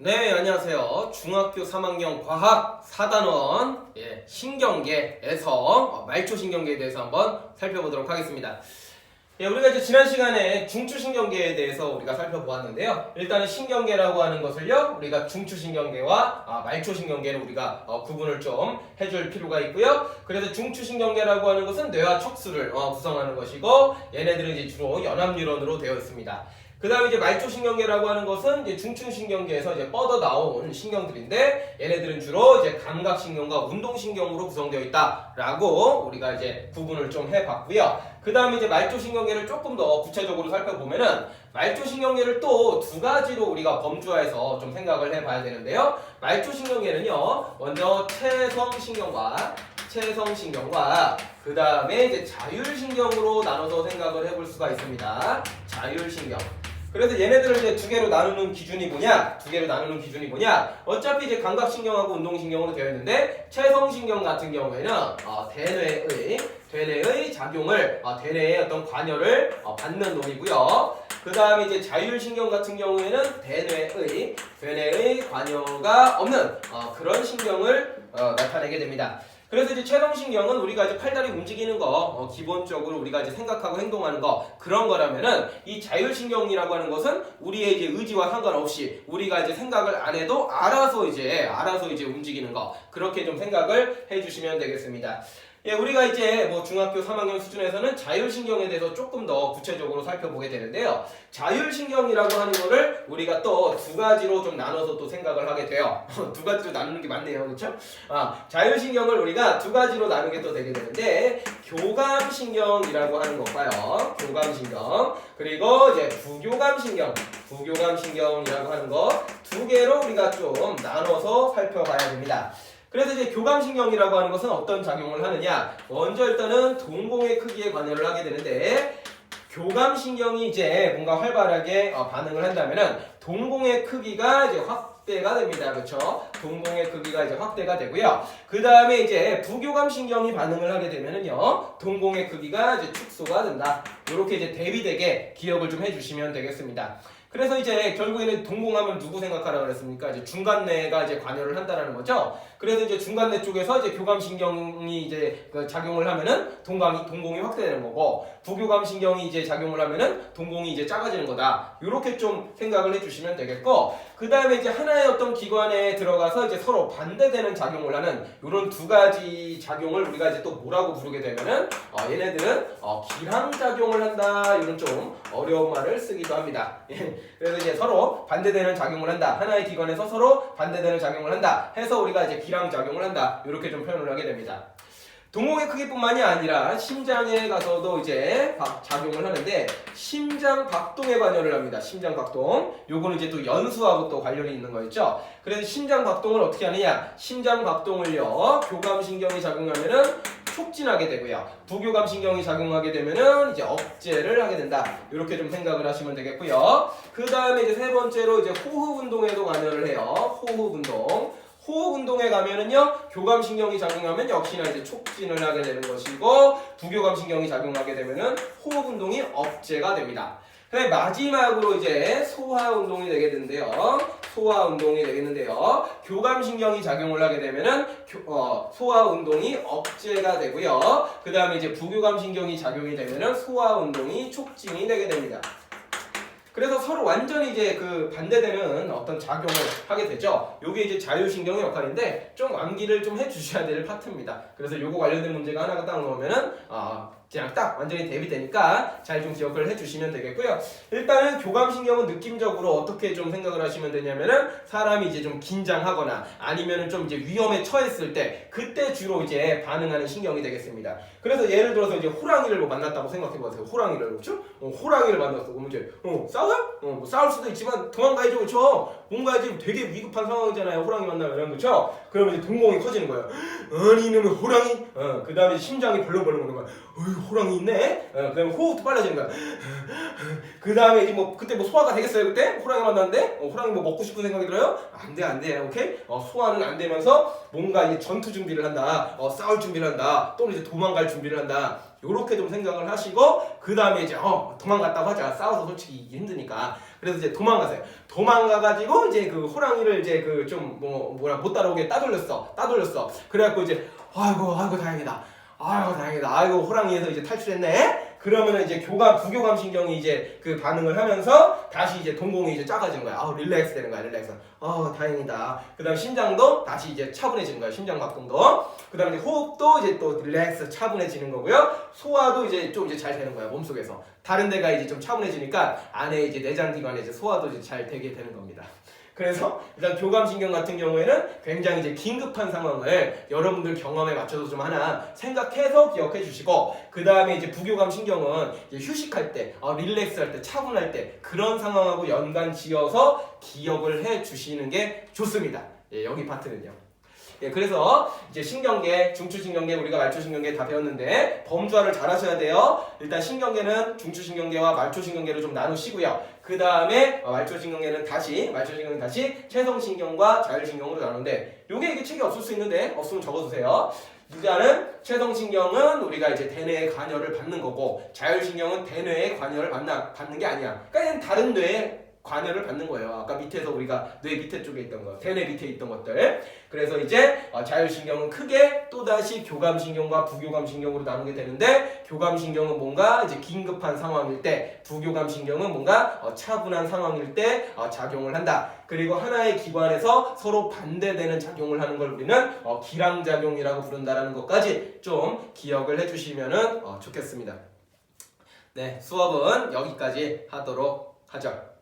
네, 안녕하세요. 중학교 3학년 과학 4단원 예, 신경계에서 어, 말초 신경계에 대해서 한번 살펴보도록 하겠습니다. 예, 우리가 이제 지난 시간에 중추 신경계에 대해서 우리가 살펴보았는데요. 일단은 신경계라고 하는 것을요, 우리가 중추 신경계와 아, 말초 신경계를 우리가 어, 구분을 좀 해줄 필요가 있고요. 그래서 중추 신경계라고 하는 것은 뇌와 척수를 어, 구성하는 것이고, 얘네들은 이제 주로 연합 뉴런으로 되어 있습니다. 그 다음에 이제 말초신경계라고 하는 것은 이제 중추신경계에서 이제 뻗어 나온 신경들인데 얘네들은 주로 이제 감각신경과 운동신경으로 구성되어 있다라고 우리가 이제 구분을 좀 해봤고요. 그 다음에 이제 말초신경계를 조금 더 구체적으로 살펴보면은 말초신경계를 또 두 가지로 우리가 범주화해서 좀 생각을 해봐야 되는데요. 말초신경계는요, 먼저 체성신경과 체성신경과 그 다음에 이제 자율신경으로 나눠서 생각을 해볼 수가 있습니다. 자율신경. 그래서 얘네들을 이제 두 개로 나누는 기준이 뭐냐? 두 개로 나누는 기준이 뭐냐? 어차피 이제 감각신경하고 운동신경으로 되어 있는데 체성신경 같은 경우에는 어, 대뇌의 대뇌의 작용을 어, 대뇌의 어떤 관여를 어, 받는 놈이고요. 그 다음에 이제 자율신경 같은 경우에는 대뇌의 대뇌의 관여가 없는 어, 그런 신경을 어, 나타내게 됩니다. 그래서 이제 체성신경은 우리가 이제 팔다리 움직이는 거 어, 기본적으로 우리가 이제 생각하고 행동하는 거 그런 거라면은 이 자율신경이라고 하는 것은 우리의 이제 의지와 상관없이 우리가 이제 생각을 안 해도 알아서 이제 알아서 이제 움직이는 거 그렇게 좀 생각을 해 주시면 되겠습니다. 예, 우리가 이제 뭐 중학교 3학년 수준에서는 자율신경에 대해서 조금 더 구체적으로 살펴보게 되는데요. 자율신경이라고 하는 거를 우리가 또 두 가지로 좀 나눠서 또 생각을 하게 돼요. 두 가지로 나누는 게 맞네요. 그렇죠? 아, 자율신경을 우리가 두 가지로 나누게 또 되게 되는데 교감신경이라고 하는 거 봐요. 교감신경. 그리고 이제 부교감신경. 부교감신경이라고 하는 거 두 개로 우리가 좀 나눠서 살펴봐야 됩니다. 그래서 이제 교감신경이라고 하는 것은 어떤 작용을 하느냐? 먼저 일단은 동공의 크기에 관여를 하게 되는데 교감신경이 이제 뭔가 활발하게 어, 반응을 한다면은 동공의 크기가 이제 확대가 됩니다. 그렇죠? 동공의 크기가 이제 확대가 되고요. 그 다음에 이제 부교감신경이 반응을 하게 되면은요, 동공의 크기가 이제 축소가 된다. 이렇게 이제 대비되게 기억을 좀 해주시면 되겠습니다. 그래서 이제 결국에는 동공하면 누구 생각하라 그랬습니까? 이제 중간뇌가 이제 관여를 한다라는 거죠. 그래서 이제 중간뇌 쪽에서 이제 교감신경이 이제 그 작용을 하면은 동강이 동공이 확대되는 거고 부교감신경이 이제 작용을 하면은 동공이 이제 작아지는 거다. 이렇게 좀 생각을 해주시면 되겠고 그 다음에 이제 하나의 어떤 기관에 들어가서 이제 서로 반대되는 작용을 하는 이런 두 가지 작용을 우리가 이제 또 뭐라고 부르게 되면은 어, 얘네들은 어, 기항작용을 한다 이런 좀 어려운 말을 쓰기도 합니다. 예. 그래서 이제 서로 반대되는 작용을 한다. 하나의 기관에서 서로 반대되는 작용을 한다. 해서 우리가 이제 기항작용을 한다. 이렇게 좀 표현을 하게 됩니다. 동공의 크기뿐만이 아니라 심장에 가서도 이제 박- 작용을 하는데 심장 박동에 관여를 합니다. 심장 박동. 요거는 이제 또 연수하고 또 관련이 있는 거 있죠. 그래서 심장 박동을 어떻게 하느냐? 심장 박동을요. 교감신경이 작용하면은 촉진하게 되고요. 부교감 신경이 작용하게 되면은 이제 억제를 하게 된다. 이렇게 좀 생각을 하시면 되겠고요. 그 다음에 이제 세 번째로 이제 호흡 운동에도 관여를 해요. 호흡 운동. 호흡 운동에 가면은요 교감 신경이 작용하면 역시나 이제 촉진을 하게 되는 것이고 부교감 신경이 작용하게 되면은 호흡 운동이 억제가 됩니다. 그다음에 마지막으로 이제 소화 운동이 되게 되는데요. 소화 운동이 되겠는데요. 교감신경이 작용을 하게 되면은 교- 어, 소화 운동이 억제가 되고요. 그 다음에 이제 부교감신경이 작용이 되면은 소화 운동이 촉진이 되게 됩니다. 그래서 서로 완전히 이제 그 반대되는 어떤 작용을 하게 되죠. 요게 이제 자율신경의 역할인데 좀 암기를 좀 해주셔야 될 파트입니다. 그래서 요거 관련된 문제가 하나가 딱 나오면은 아 그냥 딱 완전히 대비되니까 잘 좀 기억을 해주시면 되겠고요. 일단은 교감신경은 느낌적으로 어떻게 좀 생각을 하시면 되냐면은 사람이 이제 좀 긴장하거나 아니면은 좀 이제 위험에 처했을 때 그때 주로 이제 반응하는 신경이 되겠습니다. 그래서 예를 들어서 이제 호랑이를 뭐 만났다고 생각해보세요. 호랑이를 그렇죠? 어, 호랑이를 만났어. 그러면 이제 어, 싸워요? 어, 뭐 싸울 수도 있지만 도망가야죠, 그렇죠? 뭔가 지금 되게 위급한 상황이잖아요. 호랑이 만나면 그렇죠? 그러면 이제 동공이 커지는 거예요. 아니 이놈의 호랑이. 어, 그 다음에 심장이 벌렁벌렁 거는 거야. 어이 호랑이 있네. 어, 그 다음에 호흡도 빨라지는 거야. 그 다음에 이제 뭐 그때 뭐 소화가 되겠어요 그때 호랑이 만났는데 어, 호랑이 뭐 먹고 싶은 생각이 들어요? 안 돼 안돼 오케이 어, 소화는 안 되면서 뭔가 이제 전투 준비를 한다 어, 싸울 준비를 한다 또는 이제 도망갈 준비를 한다 요렇게 좀 생각을 하시고 그 다음에 이제 어 도망갔다고 하자. 싸워서 솔직히 힘드니까. 그래서 이제 도망가세요. 도망가가지고 이제 그 호랑이를 이제 그 좀 뭐 뭐라 못 따라오게 따돌렸어. 따돌렸어. 그래갖고 이제 아이고 아이고 다행이다. 아이고 다행이다. 아이고 호랑이에서 이제 탈출했네 그러면은 이제 교감 부교감 신경이 이제 그 반응을 하면서 다시 이제 동공이 이제 작아지는 거야. 아 릴렉스 되는 거야 릴렉스. 아 다행이다. 그다음 심장도 다시 이제 차분해지는 거야 심장 박동도. 그다음에 이제 호흡도 이제 또 릴렉스 차분해지는 거고요. 소화도 이제 좀 이제 잘 되는 거야 몸속에서. 다른 데가 이제 좀 차분해지니까 안에 이제 내장 기관에 이제 소화도 이제 잘 되게 되는 겁니다. 그래서 일단 교감신경 같은 경우에는 굉장히 이제 긴급한 상황을 여러분들 경험에 맞춰서 좀 하나 생각해서 기억해 주시고 그 다음에 이제 부교감 신경은 이제 휴식할 때, 어, 릴렉스 할 때, 차분할 때 그런 상황하고 연관 지어서 기억을 해 주시는 게 좋습니다. 예, 여기 파트는요. 예, 그래서 이제 신경계, 중추신경계, 우리가 말초신경계 다 배웠는데 범주화를 잘 하셔야 돼요. 일단 신경계는 중추신경계와 말초신경계로 좀 나누시고요. 그 다음에 말초신경계는 다시, 말초신경은 다시 체성신경과 자율신경으로 나누는데 요게 이게 책이 없을 수 있는데 없으면 적어주세요. 일단은 체성신경은 우리가 이제 대뇌의 관여를 받는 거고 자율신경은 대뇌의 관여를 받나, 받는 게 아니야. 그러니까 다른 뇌에 관여를 받는 거예요. 아까 밑에서 우리가 뇌 밑에 쪽에 있던 거, 대뇌 밑에 있던 것들. 그래서 이제 어, 자율신경은 크게 또다시 교감신경과 부교감신경으로 나누게 되는데 교감신경은 뭔가 이제 긴급한 상황일 때 부교감신경은 뭔가 어, 차분한 상황일 때 어, 작용을 한다. 그리고 하나의 기관에서 서로 반대되는 작용을 하는 걸 우리는 어, 기랑작용이라고 부른다라는 것까지 좀 기억을 해주시면 좋겠습니다. 네, 수업은 여기까지 하도록 하죠.